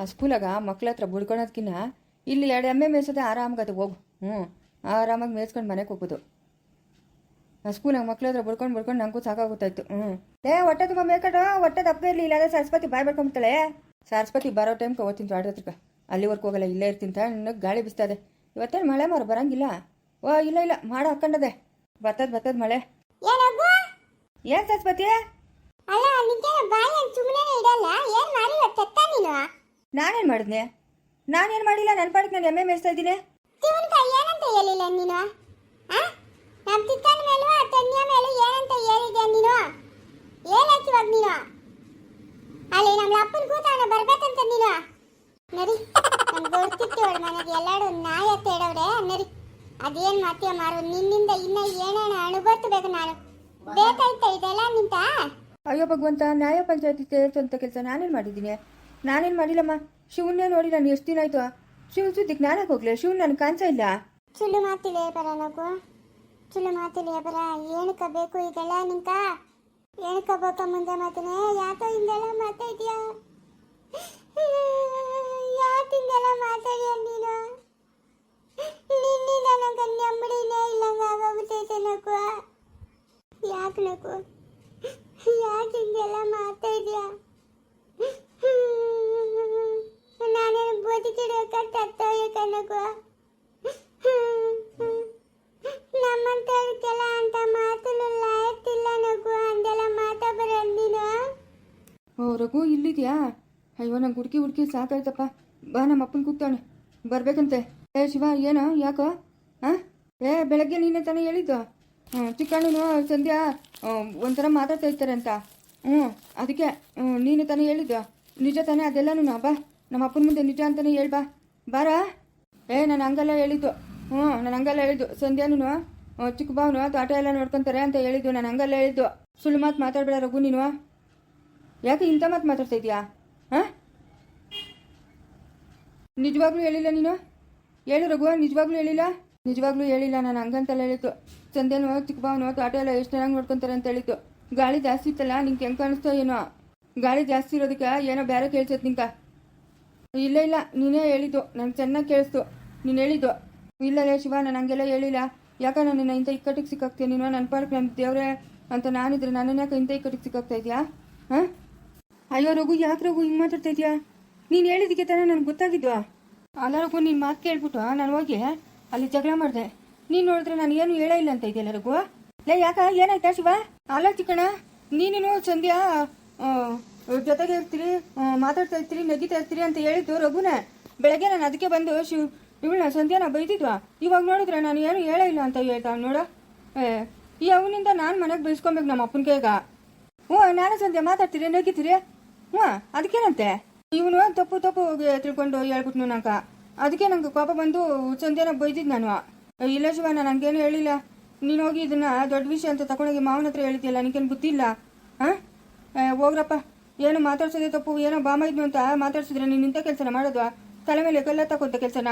ಆ ಸ್ಕೂಲಾಗ ಮಕ್ಳ ಹತ್ರ ಬುಡ್ಕೊಳೋದ್ಕಿನ್ನ ಇಲ್ಲಿ ಎರಡು ಎಮ್ಮೆ ಮೇಯ್ಸೋದೆ ಆರಾಮಾಗತ್ತೆ ಹೋಗು. ಹ್ಞೂ ಆರಾಮಾಗಿ ಮೇಯ್ಸ್ಕೊಂಡು ಮನೆಗೆ ಹೋಗೋದು. ಆ ಸ್ಕೂಲಾಗ ಮಕ್ಳ ಹತ್ರ ಬುಡ್ಕೊಂಡು ಬುಡ್ಕೊಂಡು ನಂಗೂ ಸಾಕಾಗುತ್ತಾಯ್ತು ಹ್ಞೂ. ಏ ಹೊಟ್ಟೆ ತುಂಬ ಮೇಕಡು ಹೊಟ್ಟೆ ದಪ್ಪ ಇರಲಿ. ಇಲ್ಲಾಂದ್ರೆ ಸರಸ್ವತಿ ಬಾಯ್ ಬರ್ಕೊಂಬಿಡ್ತಾಳೆ. ಸರಸ್ವತಿ ಬರೋ ಟೈಮ್ಗೆ ಓದ್ತೀನಿ ತೋಟದ ಅಲ್ಲಿವರೆಗೂ ಹೋಗಲ್ಲ ಇಲ್ಲೇ ಇರ್ತೀನಿ ನನಗೆ ಗಾಳಿ ಬಿಸ್ತದೆ ಇವತ್ತೇನು ಮಳೆ ಮಾರು ಬರಂಗಿಲ್ಲ? ಓ ಇಲ್ಲ ಇಲ್ಲ. ಮಾಡ ಹಾಕೊಂಡದೆ ಬತ್ತದ ಬತ್ತದ ಮಳೆ. ಏನ್ ಸರಸ್ಪತಿ ಸರಸ್ವತಿ? ಅಲ್ಲ ನಿಂಗೆ ಬಾಯಿ ಸುಮ್ಮನೆ ಇಡಲ್ಲ. ಏನ್ ಮಾಡಿ ಚೆತ್ತ ನೀನು? ನಾನೇನು ಮಾಡಿದ್ನೆ? ನಾನೇನು ಮಾಡಿಲ್ಲ? ನನ್ನ ಪಾಡಿಗೆ ನಾನು ಎಮ್ಮೆ ಮೇಯಿಸ್ತಾ ಇದ್ದೀನಿ. ತಿವನ್ಕಾಯಿ ಏನಂತ ಹೇಳಿಲ್ಲ ನೀನು? ಆ? ನಮ್ ತಿಕ್ಕನ ಮೇಲೂ ಆ ತನ್ಯ ಮೇಲೂ ಏನಂತ ಹೇಳಿದ್ಯಾ ನೀನು? ಏನಾಯ್ತು ಇವಾಗ ನೀನು? ಅಲ್ಲಿ ನಮ್ಮ ಅಪ್ಪನ ಕೂತವನ ಬರ್ಬೇಕಂತ ನೀನು? ನರಿ ನನ್ ಗೊತ್ತಿತ್ತು ಅವಳ ಮನೆಗೆ ಎಲ್ಲಾರು ನಾಯ ತೇಡವ್ರೆ ನರಿ ಅದೇನ್ ಮಾತಿಯ ಮಾರು? ನಿನ್ನಿಂದ ಇನ್ನ ಏನೇನ ಅನುಭವಿಸ್ಬೇಕು ನಾನು? ಬೇಕಾಯ್ತಾ ಇದೆಲ್ಲ ನಿಂತ? ಅಯ್ಯೋ ಭಗವಂತ ನ್ಯಾಯ ಪಂಚಾಯತಿ ಸೇರಿಸೋಂಥ ಕೆಲಸ ನಾನೇನು ಮಾಡಿದ್ದೀನಿ? ನಾನೇನು ಮಾಡಿಲ್ಲಮ್ಮ? ಶಿವನ್ನೇ ನೋಡಿ ನಾನು ಎಷ್ಟು ದಿನ ಆಯ್ತು? ಶಿವನ್ ಸುದ್ದಿ ಜ್ಞಾನಕ್ಕೆ ಹೋಗ್ಲಿ ಶಿವನ್ ನನ್ ಕಾಣಿಸ ಇಲ್ಲ. ಸುಳ್ಳು ಮಾತಿಲೇ ಬರ ನಗು. ಸುಳ್ಳು ಮಾತಿಲೆ ಬರ ಏನಕ್ಕ ಬೇಕು ಇದೆಲ್ಲ ನಿಂಕ? ಏನಕ್ಕ ಬೇಕ ಮುಂದೆ ಮಾತನೆ? ಯಾಕೋ ಹಿಂದೆಲ್ಲ ಮಾತಾಡ್ತೀಯ? ಯಾಕೆ ಹಿಂದೆಲ್ಲ ಮಾತಾಡ್ಯ ನೀನು? ನಿನ್ನಿಂದ ನಂಗೆ ನೆಮ್ಮದಿನೇ ಇಲ್ಲ ಆಗೋಗ್ಬಿಟ್ಟೈತೆ ನಗು. ಯಾಕೆ ನಗು ಯಾಕೆ ಹಿಂಗೆಲ್ಲ ಮಾತಾಡ್ಯ ನಾನೇನು ಬದುಕಿಡೋಕೆ ನಗು ನಮ್ಮಂತವ್ರಿಗೆಲ್ಲ ಅಂತ ಮಾತನ್ನು ಲಾಯಕ್ತಿಲ್ಲ ನಗು ಅಂದೆಲ್ಲ ಮಾತಾ ಬರಲ್ ನೀನು ಓ ರಘು ಇಲ್ಲಿದೆಯಾ? ಅಯ್ಯೋ, ನಂಗೆ ಹುಡುಕಿ ಹುಡುಕಿ ಸಾಕಾಯ್ತಪ್ಪ. ಬಾ, ನಮ್ಮ ಅಪ್ಪನ ಕೂಗ್ತಾವನೆ. ಬರ್ಬೇಕಂತೆ. ಏ, ಶಿವ, ಏನೋ, ಯಾಕೋ? ಹಾಂ ಏ, ಬೆಳಗ್ಗೆ ನೀನೇ ತಾನೇ ಹೇಳಿದ್ದು? ಚಿಕ್ಕಣ್ಣನು ಸಂಧ್ಯಾ ಒಂಥರ ಮಾತಾಡ್ತಾ ಇರ್ತಾರೆ ಅಂತ. ಹ್ಞೂ ಅದಕ್ಕೆ ನೀನು ತಾನೇ ಹೇಳಿದ್ದು. ನಿಜ ತಾನೇ ಅದೆಲ್ಲನೂ? ಬಾ, ನಮ್ಮ ಅಪ್ಪನ ಮುಂದೆ ನಿಜ ಅಂತಲೇ ಹೇಳ್ಬಾ ಬಾರಾ? ಏ ನಾನು ಹಂಗೆಲ್ಲ ಹೇಳಿದ್ದು. ಹ್ಞೂ ನಾನು ಹಂಗೆಲ್ಲ ಹೇಳಿದ್ದು. ಸಂಧ್ಯಾನು ಚಿಕ್ಕ ಬಾವನು ತೋಟ ಎಲ್ಲ ನೋಡ್ಕೊಂತಾರೆ ಅಂತ ಹೇಳಿದ್ದು. ನಾನು ಹಂಗೆಲ್ಲ ಹೇಳಿದ್ದು. ಸುಳ್ಳು ಮಾತು ಮಾತಾಡ್ಬೇಡ ರಘು ನೀನು. ಯಾಕೆ ಇಂಥ ಮಾತು ಮಾತಾಡ್ತಾ ಇದೀಯಾ? ಹಾಂ? ನಿಜವಾಗ್ಲೂ ಹೇಳಿಲ್ಲ ನೀನು? ಹೇಳು ರಘು, ನಿಜವಾಗ್ಲೂ ಹೇಳಿಲ್ಲ? ನಿಜವಾಗ್ಲೂ ಹೇಳಿಲ್ಲ, ನಾನು ಹಂಗಂತೆಲ್ಲ ಹೇಳಿತ್ತು ಚಂದೆನೋ ಚಿಕ್ಕ ಬಾವನು ತೋಟ ಎಲ್ಲ ಎಷ್ಟು ಚೆನ್ನಾಗಿ ನೋಡ್ಕೊಂತಾರೆ ಅಂತ ಹೇಳಿತ್ತು ಗಾಳಿ ಜಾಸ್ತಿ ಇತ್ತಲ್ಲ, ನಿಂಗೆ ಹೆಂಗೆ ಕಾಣಿಸ್ತೋ ಏನೋ? ಗಾಳಿ ಜಾಸ್ತಿ ಇರೋದಕ್ಕೆ ಏನೋ ಬೇರೆ ಕೇಳ್ಸತ್ ನಿಂಕ ಇಲ್ಲ ಇಲ್ಲ, ನೀನೇ ಹೇಳಿದ್ದು. ನಂಗೆ ಚೆನ್ನಾಗಿ ಕೇಳಿಸ್ತು. ನೀನು ಹೇಳಿದ್ದು. ಇಲ್ಲ, ಲೇ ಶಿವ, ನಾನು ಹಂಗೆಲ್ಲ ಹೇಳಿಲ್ಲ. ಯಾಕೆ ನಿನ್ನ ಇಂಥ ಇಕ್ಕಟ್ಟಿಗೆ ಸಿಕ್ಕಾಗ್ತೀಯ ನೀನು? ನನ್ನ ಪಾರ್ಕ್ ನನ್ನ ದೇವ್ರೆ ಅಂತ ನಾನಿದ್ರೆ ನನ್ನನ್ನು ಯಾಕೆ ಇಂಥ ಇಕ್ಕಟ್ಟಿಗೆ ಸಿಕ್ಕಾಗ್ತಾ ಇದೆಯಾ? ಹಾಂ? ಅಯ್ಯೋ ರಘು, ಯಾಕೆ ರಘು? ಹಿಂಗೆ ಮಾತಾಡ್ತಾ ಇದೆಯಾ ನೀನು ಹೇಳಿದಕ್ಕೆ ತಾನೇ ನನಗೆ ಗೊತ್ತಾಗಿದ್ವಾ? ಅಲ್ಲ ರಘು ನಿನ್ನ ಮಾತು ಕೇಳ್ಬಿಟ್ಟು ನಾನು ಹೋಗಿ ಅಲ್ಲಿ ಜಗಳ ಮಾಡಿದೆ. ನೀನು ನೋಡಿದ್ರೆ ನಾನು ಏನು ಹೇಳೇ ಇಲ್ಲ ಅಂತ ಇದೆಯಲ್ಲ ರಘು? ಲೇ, ಯಾಕ? ಏನಾಯ್ತಾ ಶಿವ? ಅಲ್ಲ ಚಿಕ್ಕಣ ನೀನೇನು ಸಂಧ್ಯಾ ಜೊತೆಗೆ ಇರ್ತೀರಿ ಮಾತಾಡ್ತಾ ಇರ್ತೀರಿ, ನಗಿತಾ ಇರ್ತೀರಿ ಅಂತ ಹೇಳಿದ್ದು ರಘುನೇ. ಬೆಳಗ್ಗೆ ನಾನು ಅದಕ್ಕೆ ಬಂದು ಶಿವ್ ಇವಳನ್ನ ಸಂಧ್ಯಾನ ಬೈದಿದ್ವಾ? ಇವಾಗ ನೋಡಿದ್ರೆ ನಾನು ಏನು ಹೇಳೇ ಇಲ್ಲ ಅಂತ ಹೇಳ್ತಾ ನೋಡ. ಏ, ಈ ಅವನಿಂದ ನಾನು ಮನೆಗೆ ಬೈಸ್ಕೊಬೇಕು ನಮ್ಮ ಅಪ್ಪನ ಕೈಗ ಹ್ಞೂ, ನಾನು ಸಂಧ್ಯಾ, ಮಾತಾಡ್ತೀರಿ, ನಗಿತೀರಿ? ಹ್ಞೂ ಅದಕ್ಕೇನಂತೆ? ಇವನು ತಪ್ಪು ತಪ್ಪು ತಿಳ್ಕೊಂಡು ಹೇಳ್ಬಿಟ್ನು ನಂಗ. ಅದಕ್ಕೆ ನಂಗೆ ಕೋಪ ಬಂದು ಸಂಜೆನ ಬೈದಿದ್ದು ನಾನು. ಇಲ್ಲ ಶಿವ ನಾನು ಹೇಳಿಲ್ಲ. ನೀನು ಹೋಗಿ ಇದನ್ನ ದೊಡ್ಡ ವಿಷಯ ಅಂತ ತಗೊಂಡೋಗಿ ಮಾವನ ಹತ್ರ ಹೇಳಿದ್ಯಲ್ಲ, ನಿನಗೇನು ಗೊತ್ತಿಲ್ಲ ಹೋಗ್ರಪ್ಪ. ಏನು ಮಾತಾಡ್ಸೋದೇ ತಪ್ಪು, ಏನೋ ಬಾಮ ಇದ್ನು ಅಂತ ಮಾತಾಡ್ಸಿದ್ರೆ ನೀನು ಇಂಥ ಕೆಲಸನ ಮಾಡೋದು? ತಲೆ ಮೇಲೆ ಕಲ್ಲ ತಕೊಂತ ಕೆಲಸನ?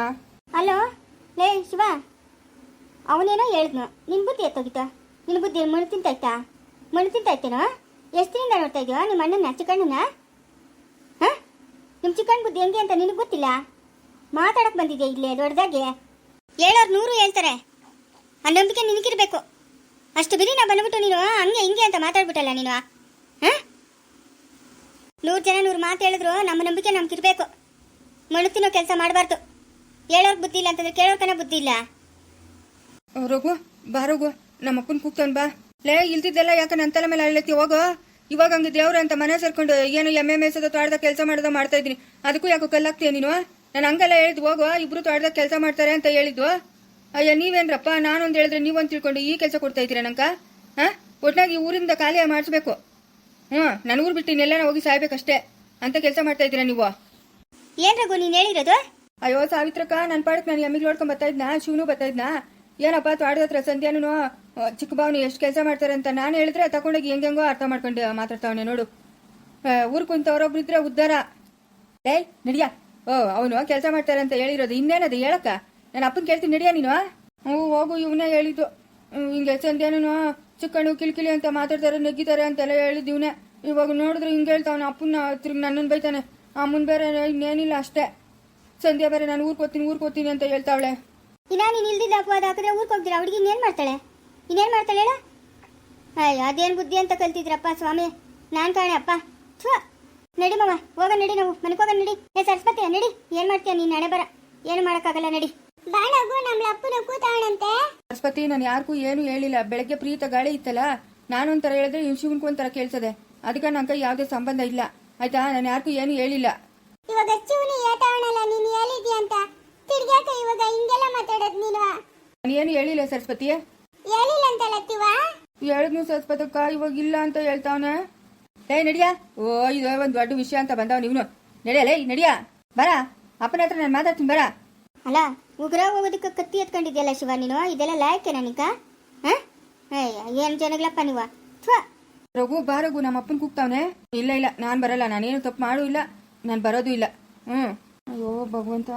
ಹಲೋ? ಲೇ, ಶಿವ. ಅವನೇನೋ ಹೇಳಿದ್ನು. ನಿನ್ ಬುದ್ಧಿ ಎತ್ತೋಗಿತ್ತ? ನಿನ್ನ ಬುದ್ಧಿ ಮಣ್ಣು ತಿಂತಾಯ್ತಾ? ಮಣ್ಣು ತಿಂತಾಯ್ತೇನೋ? ಎಷ್ಟು ದಿನದಿಂದ ನೋಡ್ತಾ ಇದೆಯೋ? ನಿಮ್ಮ ಅಣ್ಣನ, ಚಿಕ್ಕಣ್ಣನ? ಚಿಕ್ಕಣ್ಣ ಬುದ್ಧಿ ಹೆಂಗೆ ಅಂತ ನಿನಗೆ ಗೊತ್ತಿಲ್ಲ? ಮಾತಾಡಕ್ ಬಂದಿದೆ ಇಲ್ಲೇ ದೊಡ್ಡದಾಗಿ? ಹೇಳೋರು ನೂರು ಹೇಳ್ತಾರೆ. ಆ ನಂಬಿಕೆ ನಿನಗಿರ್ಬೇಕು. ಅಷ್ಟು ಬಿರಿ ನಾ ಬಂದ್ಬಿಟ್ಟು ನೀನು ಹಂಗೆ ಹಿಂಗೆ ಅಂತ ಮಾತಾಡ್ಬಿಟ್ಟಲ್ಲ ನೀನು ಹಾಂ? ನೂರು ಜನ ನೂರು ಮಾತು ಹೇಳಿದ್ರು, ನಮ್ಮ ನಂಬಿಕೆ ನಮ್ಗಿರ್ಬೇಕು. ಮಣ್ಣು ತಿನ್ನೋ ಕೆಲಸ ಮಾಡಬಾರ್ದು. ಹೇಳೋರ್ ಬುದ್ಧಿ ಇಲ್ಲ ಅಂತಂದ್ರೆ ಕೇಳೋರ್ಕನ ಬುದ್ಧಿ ಇಲ್ಲ. ರಘು, ಬಾ ರಘು ನಮ್ಮ ಅಪ್ಪನ ಕೂಗ್ತಾನೆ ಬಾ. ಲೇ, ಇಲ್ದಿದ್ದೆಲ್ಲ ಯಾಕೆ ನನ್ನ ತಲೆ ಮೇಲೆ ಅಳ್ಳತಿ ಹೋಗೋ. ಇವಾಗ ಹಂಗೆ ದೇವ್ರ ಅಂತ ಮನೆ ಸೇರ್ಕೊಂಡು ಏನು ಎಮ್ಮೆ ಮೇಸದ ತೋಟದ ಕೆಲಸ ಮಾಡೋದ ಮಾಡ್ತಾ ಇದ್ದೀನಿ. ಅದಕ್ಕೂ ಯಾಕೋ ಕಲ್ಲಾಗ್ತೀಯ ನೀನು? ನಾನು ಹಂಗೆಲ್ಲ ಹೇಳಿದ್ ಹೋಗೋ ಇಬ್ರು ತೋಟದಾಗ ಕೆಲಸ ಮಾಡ್ತಾರೆ ಅಂತ ಹೇಳಿದ್ವು ಅಯ್ಯ ನೀವೇನ್ರಪ್ಪ? ನಾನೊಂದು ಹೇಳಿದ್ರೆ ನೀವೊಂದು ತಿಳ್ಕೊಂಡು ಈ ಕೆಲಸ ಕೊಡ್ತಾ ಇದ್ದೀರಾ ನಂಕ ಹಾಂ? ಒಟ್ನಾಗಿ ಈ ಊರಿಂದ ಖಾಲಿ ಮಾಡಿಸ್ಬೇಕು. ಹ್ಞೂ ನನ್ನ ಊರು ಬಿಟ್ಟು ಇನ್ನೆಲ್ಲ ಹೋಗಿ ಸಾಯ್ಬೇಕಷ್ಟೇ. ಅಂತ ಕೆಲಸ ಮಾಡ್ತಾ ಇದ್ದೀರಾ ನೀವು? ಏನ್ ರಘು ನೀನ್ ಹೇಳಿರೋದು? ಅಯ್ಯೋ ಸಾವಿತ್ರಕ್ಕ ನನ್ನ ಪಾಡಕ್ಕೆ ನಾನು ಎಮ್ಮಿಗೆ ನೋಡ್ಕೊಂಡು ಬರ್ತಾ ಇದ್ನಾ? ಶಿವನು ಬರ್ತಾ ಇದ್ನಾ? ಏನಪ್ಪ ತ್ವಾಡದ ಹತ್ರ ಸಂಧ್ಯಾನು ಚಿಕ್ಕ ಬಾವನ ಎಷ್ಟು ಕೆಲಸ ಮಾಡ್ತಾರೆ ಅಂತ ನಾನು ಹೇಳಿದ್ರೆ ತಗೊಂಡೋಗಿ ಹೆಂಗೆಂಗೋ ಅರ್ಥ ಮಾಡ್ಕೊಂಡು ಮಾತಾಡ್ತಾವನೆ ನೋಡು. ಊರ್ ಕುಂತವ್ರೊಬ್ರು ಇದ್ರೆ ಉದ್ಧಾರ ಏಯ್ ನಡಿಯ. ಓ, ಅವನು ಕೆಲಸ ಮಾಡ್ತಾರೆ ಅಂತ ಹೇಳಿರೋದು ಇನ್ನೇನದು ಹೇಳಕ್ಕ? ನಾನು ಅಪ್ಪನ ಕೇಳ್ತೀನಿ, ನಡಿಯ ನೀನು? ಹ್ಞೂ, ಹೋಗು ಇವನೇ ಹೇಳಿದ್ದು. ಹಿಂಗೆ ಸಂಧ್ಯಾನು ಚಿಕ್ಕಣ್ಣು ಕಿಲ್ಕಿಲಿ ಅಂತ ಮಾತಾಡ್ತಾರೆ ನೆಗ್ಗಿತಾರೆ ಅಂತೆಲ್ಲ ಹೇಳಿದ್ದು ಇವನೇ ಇವಾಗ ನೋಡಿದ್ರೆ ಹಿಂಗೆ ಹೇಳ್ತಾವನ ಅಪ್ಪನ ತಿರುಗಿ ನನ್ನನ್ನು ಬೈತಾನೆ. ಅಮ್ಮನ ಬೇರೆ ಇನ್ನೇನಿಲ್ಲ ಅಷ್ಟೇ. ಸಂಧ್ಯಾ ಬೇರೆ, ನಾನು ಊರ್ಕೋತೀನಿ ಹೋಗ್ತೀನಿ ಅಂತ ಹೇಳ್ತಾವಳೆ. ಇನ್ನ ನೀನು ಇಲ್ದಿದ್ದ ಅಪವಾದ ಹಾಕಿದ್ರೆ ಊರಿಗೆ ಹೋಗ್ತೀರಾ? ಹುಡುಗಿ ಇನ್ನೇನು ಮಾಡ್ತಾಳೆ? ಇನ್ನೇನು ಮಾಡ್ತಾಳೆ ಹೇಳ? ಅಯ್ಯ ಅದೇನು ಬುದ್ಧಿ ಅಂತ ಕಲ್ತಿದ್ರಪ್ಪ ಸ್ವಾಮಿ. ನಾನು ಕಾಣೆ ಅಪ್ಪ. ಥು. ನಡಿ ಮಾವ ಹೋಗ ನಡಿ ನಾವು. ಮನೆಗೆ ಹೋಗ ನಡಿ. ಏ ಸರಸ್ವತಿ ನಡಿ. ಏನು ಮಾಡ್ತೀಯ ನೀನು? ನಾಳೆ ಬರ. ಏನು ಮಾಡೋಕ್ಕಾಗಲ್ಲ ನಡಿ. ಬಾಣಗು ನಮ್ಮ ಅಪ್ಪನ ಕೂತಾಣಂತೆ ಸರಸ್ವತಿ ನಾನು ಯಾರಿಗೂ ಏನು ಹೇಳಿಲ್ಲ. ಬೆಳಗ್ಗೆ ಪ್ರೀತ ಗಾಳಿ ಇತ್ತಲ್ಲ? ನಾನು ಒಂಥರ ಹೇಳಿದ್ರೆ ಇವ್ ಶಿವನ್ಗೂ ಒಂಥರ ಕೇಳ್ತದೆ. ಅದಕ್ಕೆ ನಂಗೆ ಯಾವುದೇ ಸಂಬಂಧ ಇಲ್ಲ. ಆಯ್ತಾ? ನಾನು ಯಾರಿಗೂ ಏನು ಹೇಳಿಲ್ಲ. ಇವಾಗ ಶಿವನಿ ಏತಾವಣಲ್ಲ ನೀನು ಹೇಳಿದ್ಯಾ ಅಂತ ತಿರ್ಗ್ಯಾಕ ಇವಾಗ ಹಿಂಗೆಲ್ಲ ಮಾತಾಡೋದು ನೀನು? ನಾನು ಏನು ಹೇಳಿಲ್ಲ ಸರಸ್ವತಿ. ಹೇಳಿಲ್ಲ ಅಂತಲ್ಲ ತಿವ ಹೇಳಿದ್ನು ಸರಸ್ವತಕ್ಕ ಇವಾಗ ಇಲ್ಲ ಅಂತ ಹೇಳ್ತಾವನೆ. ಏ ನಡಿಯ. ಓ ಇದು ಒಂದು ದೊಡ್ಡ ವಿಷಯ ಅಂತ ಬಂದವ ನೀನು ನಡಿಯಲೇ ನಡಿಯ. ಬರ ಅಪ್ಪನ ಹತ್ರ ನಾನು ಮಾತಾಡ್ತೀನಿ ಬರ. ಅಲ್ಲ ಉಗ್ರ ಹೋಗೋದಕ್ಕೆ ಕತ್ತಿ ಎತ್ಕೊಂಡಿದ್ಯಲ್ಲ ಶಿವ ನೀನು? ಇದೆಲ್ಲ ಲಾಯಕ್ಕೆ ನನಗ? ಏನು ಜನಗಳಪ್ಪ ನೀವ? ಥ್ವಾ ರಘು ಬಾರಗು ನಮ್ಮ ಅಪ್ಪನ ಕೂಗ್ತಾವನೆ. ಇಲ್ಲ ಇಲ್ಲ ನಾನು ಬರಲ್ಲ ನಾನೇನು ತಪ್ಪು ಮಾಡು ಇಲ್ಲ ನಾನು ಬರೋದು ಇಲ್ಲ. ಹ್ಮ್. ಅಯ್ಯೋ ಭಗವಂತ.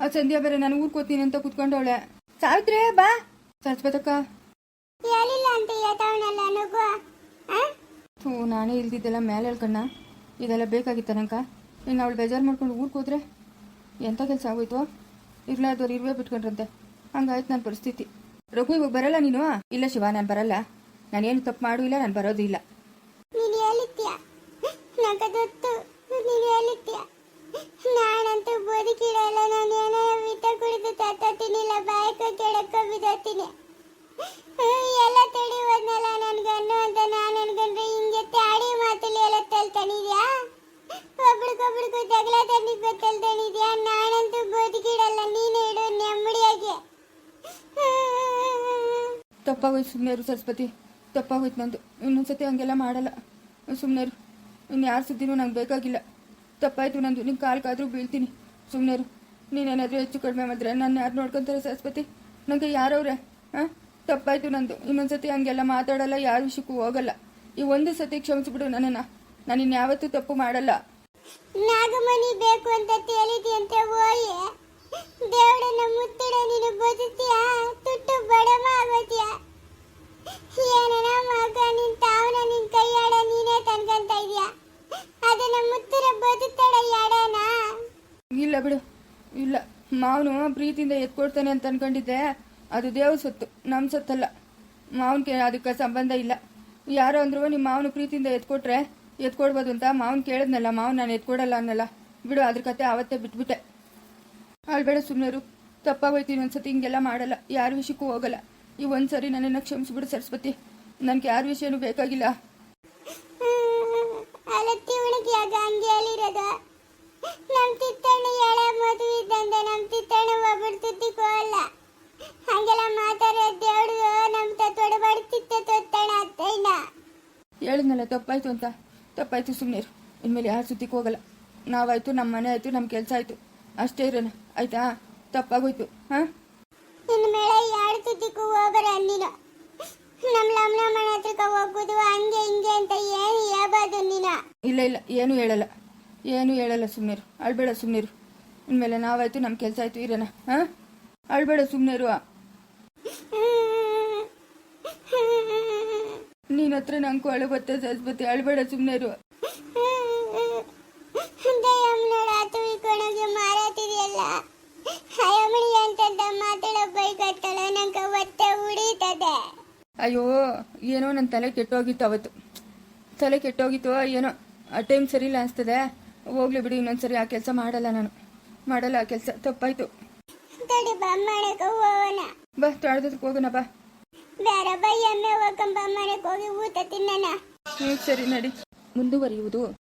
ಆ ಸಂಧ್ಯಾ ಬೇರೆ ನಾನು ಊರ್ ಕೂತೀನಿ ಅಂತ ಕುತ್ಕೊಂಡವಳೆ. ಸಾವಿತ್ರಿ ಬಾ. ಸರಸ್ವತಕ್ಕ. ಹೇಳಿಲ್ಲ ಅಂತ ಥೂ ನಾನೇ ಇಲ್ದಿದ್ದೆಲ್ಲ ಮೇಲೆ ಹೇಳ್ಕಣ್ಣ ಇದೆಲ್ಲ ಬೇಕಾಗಿತ್ತ ನಂಕ ಇನ್ನು ಅವಳು ಬೇಜಾರು ಮಾಡ್ಕೊಂಡು ಊರ್ಗೆ ಹೋದ್ರೆ ಎಂಥ ಕೆಲಸ ಆಗೋಯ್ತು? ಇರ್ಲಾದವ್ರು ಇರುವೆ ಬಿಟ್ಕೊಂಡ್ರಂತೆ. ಹಂಗಾಯ್ತು ನನ್ನ ಪರಿಸ್ಥಿತಿ. ರಘು ಇವಾಗ ಬರಲ್ಲ ನೀನು? ಇಲ್ಲ ಶಿವ ನಾನು ಬರಲ್ಲ. ನಾನೇನು ತಪ್ಪು ಮಾಡು ಇಲ್ಲ ನಾನು ಬರೋದು ಇಲ್ಲ. ನೀನು ಹೇಳಿದ್ಯಾ? ನಂಗೆ ಗೊತ್ತು ನೀನು ಹೇಳಿದ್ಯಾ ನಾನಂತೂ ಬದುಕಿಡಲ್ಲ ನಾನು ಏನೋ ವಿಟ ಕುಡಿದು ತತ್ತೀನಿ ಬಾಯಕ ಕೆಡಕ ಬಿದತ್ತೀನಿ ಎಲ್ಲ ತಡಿಯೋದ್ನಲ್ಲ ನನ್ಗನ್ನು ಅಂತ ನಾನು ಅನ್ಕೊಂಡ್ರೆ ಹಿಂಗೆ ತಾಡಿ ಮಾತಲ್ಲಿ ಎಲ್ಲ ತಲ್ತಾನಿದ್ಯಾ? ಒಬ್ಳಿಗೊಬ್ಳಿಗೂ ಜಗಳ ತಂದಿದ್ ಗೊತ್ತಲ್ತಾನಿದ್ಯಾ ನಾನಂತೂ ಬದುಕಿಡಲ್ಲ ನೀನೇ ಇಡು ನೆಮ್ಮದಿಯಾಗಿ. ತಪ್ಪಾಗೋಯ್ತು ಸುಮ್ಮನೆ ಸರಸ್ವತಿ ತಪ್ಪಾಗೋಯ್ತು ನಂದು. ಇನ್ನೊಂದ್ಸತಿ ಹಂಗೆಲ್ಲ ಮಾಡಲ್ಲ. ಸುಮ್ಮನೆ ಇನ್ನು ಯಾರ ಸುದ್ದಿನೂ ನಂಗೆ ಬೇಕಾಗಿಲ್ಲ. ತಪ್ಪಾಯ್ತು, ನಂದು ನಿನ್ನ ಕಾಲ್ಗಾದ್ರೂ ಬೀಳ್ತೀನಿ. ಸುಮ್ಮನೆ ನೀನೇನಾದರೂ ಹೆಚ್ಚು ಕಡಿಮೆ ಮಾಡಿದ್ರೆ ನನ್ನ ಯಾರು ನೋಡ್ಕೊಂತಾರೆ ಸರಸ್ವತಿ? ನನಗೆ ಯಾರವ್ರೆ? ಹಾಂ? ತಪ್ಪಾಯ್ತು ನಂದು. ಇನ್ನೊಂದ್ಸತಿ ಹಂಗೆಲ್ಲ ಮಾತಾಡಲ್ಲ, ಯಾರ ವಿಷಯಕ್ಕೂ ಹೋಗಲ್ಲ. ಈ ಒಂದು ಸತಿ ಕ್ಷಮಿಸ್ಬಿಡು ನನ್ನನ್ನು. ನಾನು ಇನ್ಯಾವತ್ತೂ ತಪ್ಪು ಮಾಡಲ್ಲ. ನಾಗಮಣಿ ಬೇಕು ಅಂತ ತಿಳಿದಿಯಂತೆ ಓಯೆ ದೇವರನ್ನ ಮುತ್ತಿಡ, ನೀನು ಬದುತ್ತೀಯ ತುಟ್ಟು ಬಡಮ ಆಗೋತೀಯ ಏನನ ಮಗ ನಿನ್ ತಾವನ ನಿನ್ ಕೈಯಾಡ ನೀನೇ ತನ್ಕಂತ ಇದೀಯ? ಇಲ್ಲ ಬಿಡು. ಇಲ್ಲ. ಮಾವನು ಪ್ರೀತಿಯಿಂದ ಎತ್ಕೊಡ್ತಾನೆ ಅಂತ ಅನ್ಕೊಂಡಿದ್ದೆ. ಅದು ದೇವ್ರ ಸೊತ್ತು ನಮ್ಮ ಸೊತ್ತಲ್ಲ. ಮಾವನ್ಗೆ ಅದಕ್ಕೆ ಸಂಬಂಧ ಇಲ್ಲ. ಯಾರೋ ಅಂದ್ರು ನಿಮ್ಮ ಮಾವನು ಪ್ರೀತಿಯಿಂದ ಎತ್ಕೊಟ್ರೆ ಎತ್ಕೊಡ್ಬೋದು ಅಂತ ಮಾವನ್ ಕೇಳಿದ್ನಲ್ಲ, ಮಾವನ್ ನಾನು ಎತ್ಕೊಡಲ್ಲ ಅನ್ನಲ್ಲ. ಬಿಡು, ಅದ್ರ ಕತೆ ಅವತ್ತೇ ಬಿಟ್ಬಿಟ್ಟೆ. ಅಳ್ಬೇಡ ಸುಮ್ಮನೆರು ತಪ್ಪಾಗೋಯ್ತೀನಿ ಒಂದ್ಸತಿ, ಹಿಂಗೆಲ್ಲ ಮಾಡಲ್ಲ. ಯಾರ ವಿಷಯಕ್ಕೂ ಹೋಗಲ್ಲ. ಈ ಒಂದ್ಸರಿ ನನ್ನನ್ನು ಕ್ಷಮಿಸ್ಬಿಡು ಸರಸ್ವತಿ. ನನಗೆ ಯಾರ ವಿಷಯನೂ ಬೇಕಾಗಿಲ್ಲ. ಉಣಗಿ ಆಗ ಹಂಗೆ ನಮ್ ತಿತ್ತಣ್ಣ ಎಳೆ ಮದುವೆ ಇದ್ದಂತೆ ನಮ್ ತಿತ್ತಣ್ಣ ಒಬ್ಬಳು ತುತ್ತಿಕೋಲ್ಲ ಹಂಗೆಲ್ಲ ಮಾತಾಡೋ ದೇವ್ರು ನಮ್ ತೊಡಬಡ್ತಿತ್ತೆ ತೊತ್ತಣ್ಣ ಅತ್ತಣ್ಣ. ಹೇಳಿದ್ನಲ್ಲ ತಪ್ಪಾಯ್ತು ಅಂತ. ತಪ್ಪಾಯ್ತು ಸುಮ್ಮನೆ ಇನ್ಮೇಲೆ ಯಾರು ಸುತ್ತಿಗೆ ಹೋಗಲ್ಲ. ನಾವಾಯ್ತು ನಮ್ಮ ಮನೆ ಆಯ್ತು ನಮ್ಮ ಕೆಲಸ ಆಯ್ತು. ಅಷ್ಟೇ ಇರೋಣ. ಆಯ್ತಾ? ತಪ್ಪಾಗೋಯ್ತು. ಹಾಂ? ಇನ್ಮೇಲೆ ಮೇಲೆ ಯಾರು ತುತ್ತಿಗೂ ಹೋಗರ ನೀನು. ನಮ್ ಲಮ್ನ ಮನೆ ಹತ್ರಕ್ಕೆ ಹೋಗುದು ಹಂಗೆ ಹಿಂಗೆ ಅಂತ ಏನು ಹೇಳ್ಬಾರ್ದು ನೀನು. ಇಲ್ಲ ಇಲ್ಲ ಏನು ಹೇಳಲ್ಲ. ಏನು ಹೇಳಲ್ಲ ಸುಮ್ಮನಿರು ಅಳ್ಬೇಡ ಸುಮ್ಮನಿರು ಇನ್ಮೇಲೆ ನಾವಾಯ್ತು ನಮ್ಮ ಕೆಲಸ ಆಯ್ತು ಇರೋಣ. ಹಾಂ? ಅಳ್ಬೇಡ ಸುಮ್ಮನೆರು ನಿನ್ನ ಹತ್ರ ನಂಗೆ ಅಳು ಬತ್ತೆ ಸರಸ್ವತಿ ಅಳ್ಬೇಡ ಸುಮ್ಮನೆರು ಅಂತಂದ ಮಾತಾಡೋ ಬೈಕತ್ತಲ್ಲ ನಂಗೆ ಒತ್ತೆ ಉಡೀತದೆ. ಅಯ್ಯೋ ಏನೋ ನನ್ನ ತಲೆ ಕೆಟ್ಟೋಗಿತ್ತು ಅವತ್ತು. ತಲೆ ಕೆಟ್ಟೋಗಿತ್ತು ಏನೋ ಆ ಟೈಮ್ ಸರಿ ಇಲ್ಲ ಅನಿಸ್ತದೆ. ಹೋಗ್ಲಿ ಬಿಡಿ ಇನ್ನೊಂದ್ಸರಿ ಆ ಕೆಲಸ ಮಾಡಲ್ಲ ನಾನು. ಮಾಡಲ್ಲ ಆ ಕೆಲಸ ತಪ್ಪಾಯ್ತು. ಬಾ ತಾಳ್ದಕ್ಕೆ ಹೋಗೋಣ. ಬಾ ಬೇಡ ಬೈ ಎಮ್ಮೆ ಹೋಗಂಬ ಮನೆಗೆ ಹೋಗಿ ಊಟ ತಿನ್ನಣ. ಹ್ಞೂ ಸರಿ ನಡಿ. ಮುಂದುವರಿಯುವುದು.